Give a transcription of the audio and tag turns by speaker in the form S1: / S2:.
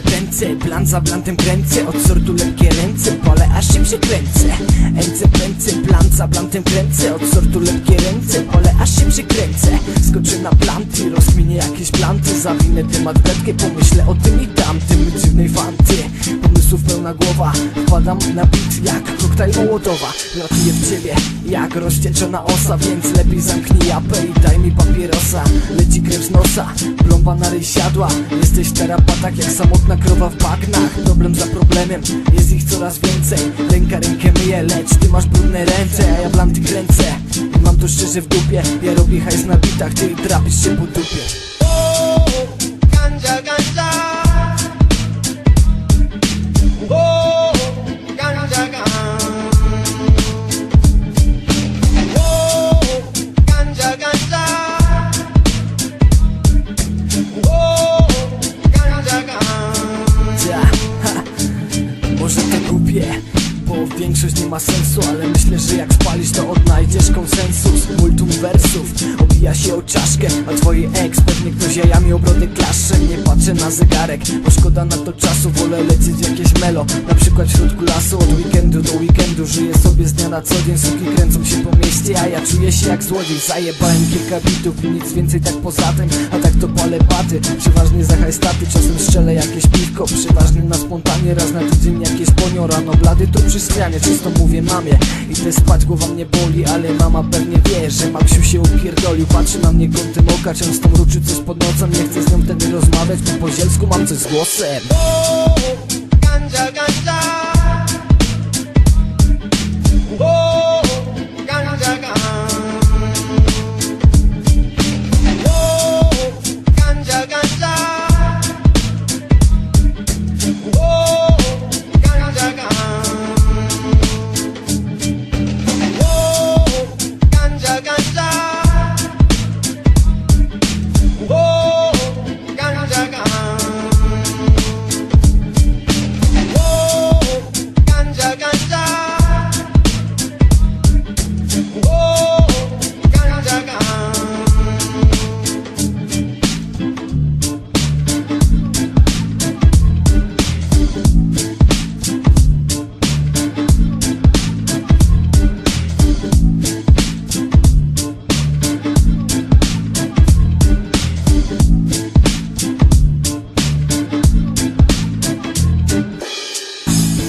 S1: blant za blantem kręcę Od sortu lekkie ręce, palę aż się przekręcę Ręce pręcę, blant za blantem kręcę Od sortu lekkie ręce, palę aż się przekręcę Skoczę na planty, rozkminię jakieś planty Zawinę temat wetkę, pomyślę o tym i tamtym Dziwnej fanty, pomysłów pełna głowa. Wpadam na bit jak koktajl Mołotowa Latuję w ciebie jak rozcieczona osa Więc lepiej zamknij japę i daj mi papierosa. Leci krew z nosa, plomba na ryj siadła. Jesteś w terapatak jak samotna krowa w bagnach. Problem za problemem, jest ich coraz więcej. Ręka rękę myje, lecz ty masz brudne ręce A ja blanty kręcę. Mam to szczerze w dupie Ja robię hajs na bitach, ty trapisz się po dupie to głupie bo większość nie ma sensu Ale myślę, że jak spalisz to odnajdziesz klaszcze Nie patrzę na zegarek, bo szkoda na to czasu Wolę lecieć jakieś melo. Na przykład w środku lasu od weekendu do weekendu Żyję sobie z dnia na co dzień Suki kręcą się po mieście, a ja czuję się jak złodziej. Zajebałem kilka bitów i nic więcej tak poza tym A tak to palę baty, przeważnie za hajstaty Czasem strzelę jakieś piwko, przeważnie na spontanie Raz na tydzień jakieś ponio, rano blady tu przy ścianie Często mówię mamie, idę spać, głowa mnie boli Ale mama pewnie wie, że Maksiu się upierdolił. Patrzy na mnie kątem oka, często mruczy coś pod nocem Nie chcę z nią wtedy rozmawiać, po zielsku mam coś z głosem.